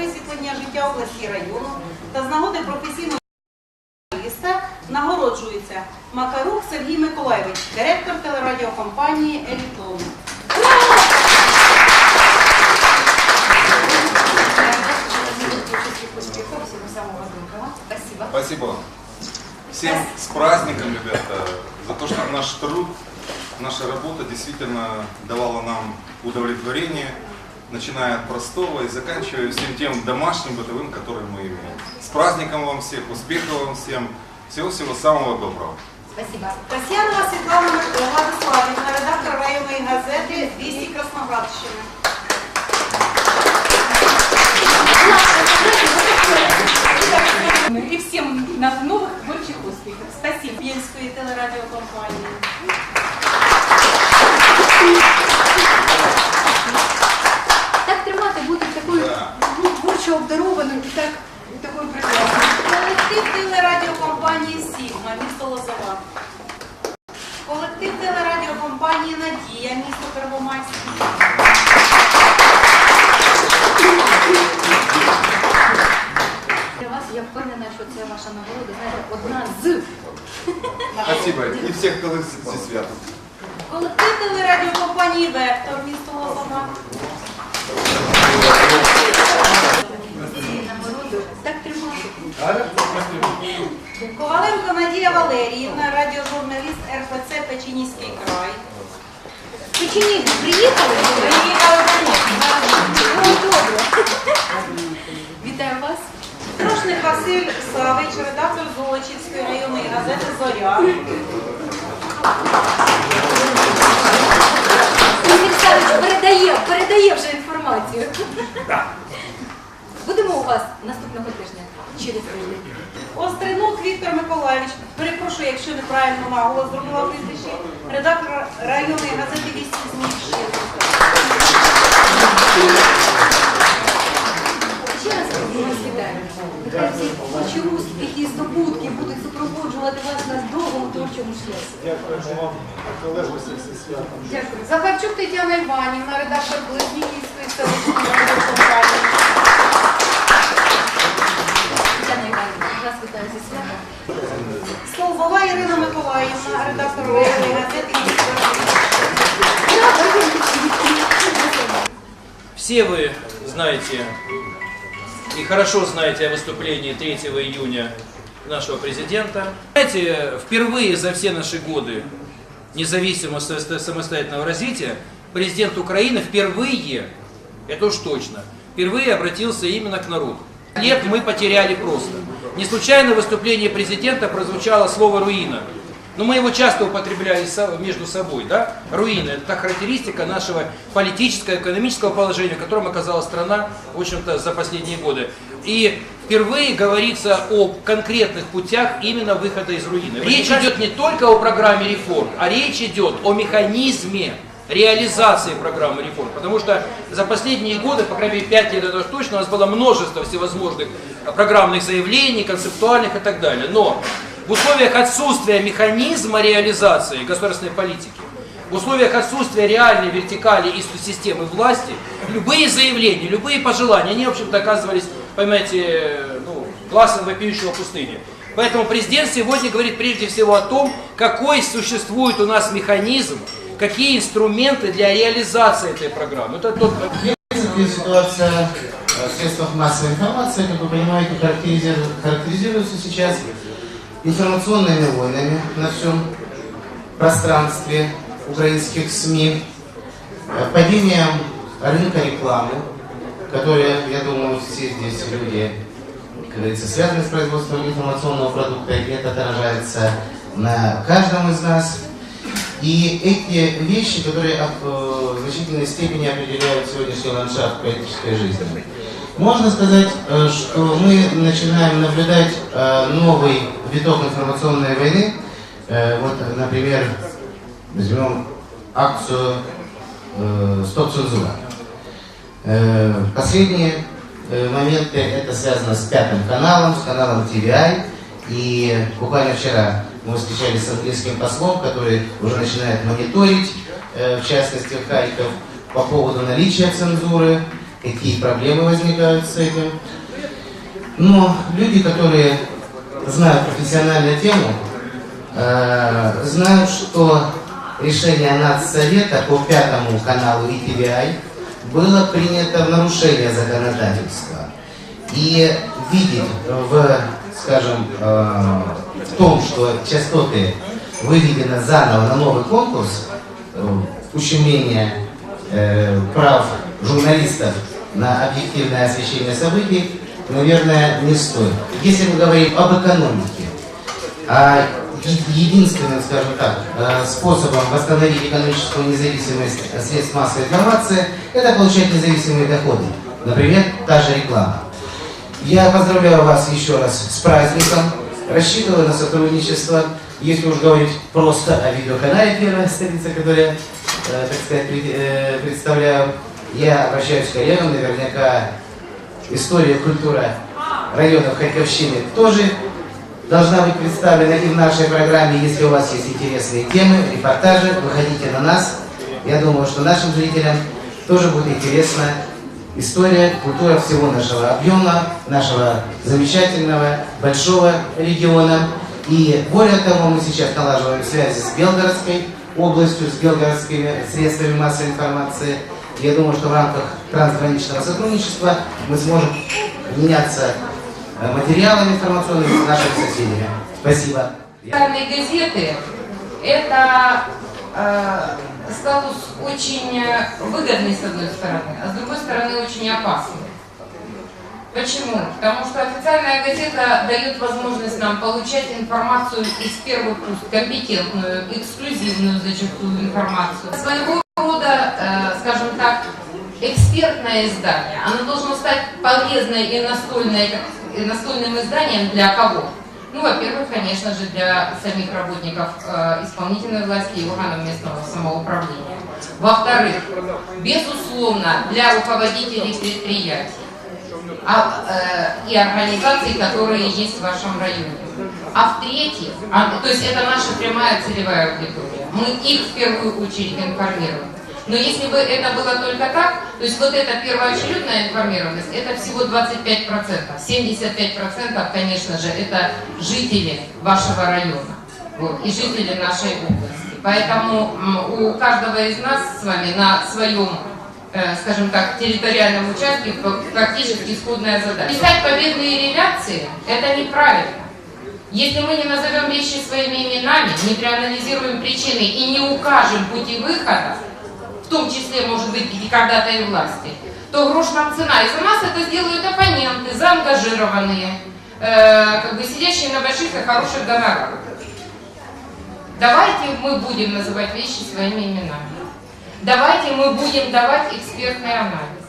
Висвітлення життя області району та з нагоди професійного журналіста нагороджується Макарук Сергій Миколайович, директор телерадіокомпанії Елітон. Спасибо. Всем с праздником, ребята, за то, что наш труд, наша работа действительно давала нам удовлетворение, начиная от простого и заканчивая всем тем домашним, бытовым, которые мы имеем. С праздником вам всех, успехов вам всем, всего-всего самого доброго. Спасибо. Касьянова Світлана Владиславівна, редактор районної газети «Вісті Красноградщини. И всем на новых творчих успехов. Спасибо. Вінської телерадіокомпанії. Лозова. Колектив телерадіокомпанії Надія, місто Первомайськ. Для вас я впевнена, що це ваша нагорода, знаєте, одна з. Спасибо. И всех, кто зі святом. Колектив телерадіокомпанії Вектор, місто Лозова. Так тримати. Коваленко Надія Валеріївна, радіожурналіст РПЦ Печінівський край. Печені, приїхали? Приїхали. Вітаю вас. Трошник Василь Савич, редактор Золочівської районної газети Зоря. Ігор Савич передає, передає вже інформацію. Будемо у вас наступного тижня через тиждень. Остринук Віктор Миколаївич, перепрошую, якщо неправильно наголос зробила прізвище, редактор районної газети «Вісті зміщили. Ще раз вас вітаю. Нехай всі творчі успіхи і здобутки будуть супроводжувати вас на довгому творчому шляху. Дякуємо вам, колеги, всіх зі святом. Дякую. Захарчук Тетяна Іванівна, редактор Близнюківської селищної радіокомпанії. зі святом. Столбова Ірина Миколаївна, редактор районної газети «Вісті Все вы знаете и хорошо знаете о выступлении 3 июня нашего президента. Знаете, впервые за все наши годы независимого со- самостоятельного развития президент Украины впервые, это уж точно, впервые обратился именно к народу. Лет мы потеряли просто. Не случайно в выступлении президента прозвучало слово «руина». Но мы его часто употребляли между собой, да? Руины – это та характеристика нашего политического, экономического положения, в котором оказалась страна, в общем-то, за последние годы. И впервые говорится о конкретных путях именно выхода из руины. Речь идет не только о программе реформ, а речь идет о механизме реализации программы реформ. Потому что за последние годы, по крайней мере 5 лет это точно, у нас было множество всевозможных программных заявлений, концептуальных и так далее. Но в условиях отсутствия механизма реализации государственной политики, в условиях отсутствия реальной вертикали и системы власти, любые заявления, любые пожелания, они, в общем-то, оказывались, понимаете, ну, классом вопиющего пустыни. Поэтому президент сегодня говорит прежде всего о том, какой существует у нас механизм, какие инструменты для реализации этой программы. Это тот ситуация э, в средствах массовой информации, как вы понимаете, характеризируется, сейчас информационными войнами на всем пространстве украинских СМИ, э, падением рынка рекламы, которая, я думаю, все здесь люди, как говорится, связаны с производством информационного продукта, и это отражается на каждом из нас. И эти вещи, которые э, в значительной степени определяют сегодняшний ландшафт политической жизни. Можно сказать, э, что мы начинаем наблюдать э, новый виток информационной войны. Вот, например, возьмем акцию «Стоп цензура». Последние моменты это связано с пятым каналом, с каналом TVI. И буквально вчера мы встречались с английским послом, который уже начинает мониторить, э, в частности, Харьков, по поводу наличия цензуры. какие проблемы возникают с этим. Но люди, которые знают профессиональную тему, э, знают, что решение Нацсовета по пятому каналу ETVI было принято в нарушение законодательства. И видеть в, скажем, э, в том, что частоты выведены заново на новый конкурс, э, ущемление э, прав журналистов на объективное освещение событий, наверное, не стоит. Если мы говорим об экономике, а единственным, скажем так, способом восстановить экономическую независимость средств массовой информации – это получать независимые доходы. Например, та же реклама. Я поздравляю вас еще раз с праздником. Рассчитываю на сотрудничество. Если уж говорить просто о видеоканале «Первая столица», который, э, так сказать, э, представляю, я обращаюсь к коллегам, наверняка история, культура районов Харьковщины тоже должна быть представлена и в нашей программе. Если у вас есть интересные темы, репортажи, выходите на нас. Я думаю, что нашим зрителям тоже будет интересна история, культура всего нашего объема, нашего замечательного, большого региона. И более того, мы сейчас налаживаем связи с Белгородской областью, с белгородскими средствами массовой информации. Я думаю, что в рамках трансграничного сотрудничества мы сможем меняться э, материалами информационными с нашими соседями. Спасибо. Газеты – это э, статус очень э, выгодный с одной стороны, а с другой стороны очень опасный. Почему? Потому что официальная газета дает возможность нам получать информацию из первых уст, компетентную, эксклюзивную зачастую информацию. Своего рода, э, скажем так, экспертное издание. Оно должно стать полезной и, настольной, настольным изданием для кого? Ну, во-первых, конечно же, для самих работников э, исполнительной власти и органов местного самоуправления. Во-вторых, безусловно, для руководителей предприятий а, э, и организаций, которые есть в вашем районе. А в-третьих, а, то есть это наша прямая целевая аудитория, мы их в первую очередь информируем. Но если бы это было только так, то есть вот эта первоочередная информированность, это всего 25%. 75%, конечно же, это жители вашего района вот, и жители нашей области. Поэтому у каждого из нас с вами на своем э, скажем так, территориальном участке практически исходная задача. Писать победные реляции – это неправильно. Если мы не назовем вещи своими именами, не проанализируем причины и не укажем пути выхода, в том числе, может быть, и когда-то и власти, то грош нам цена. И за нас это сделают оппоненты, заангажированные, э, как бы сидящие на больших и хороших гонорарах. Давайте мы будем называть вещи своими именами. Давайте мы будем давать экспертный анализ.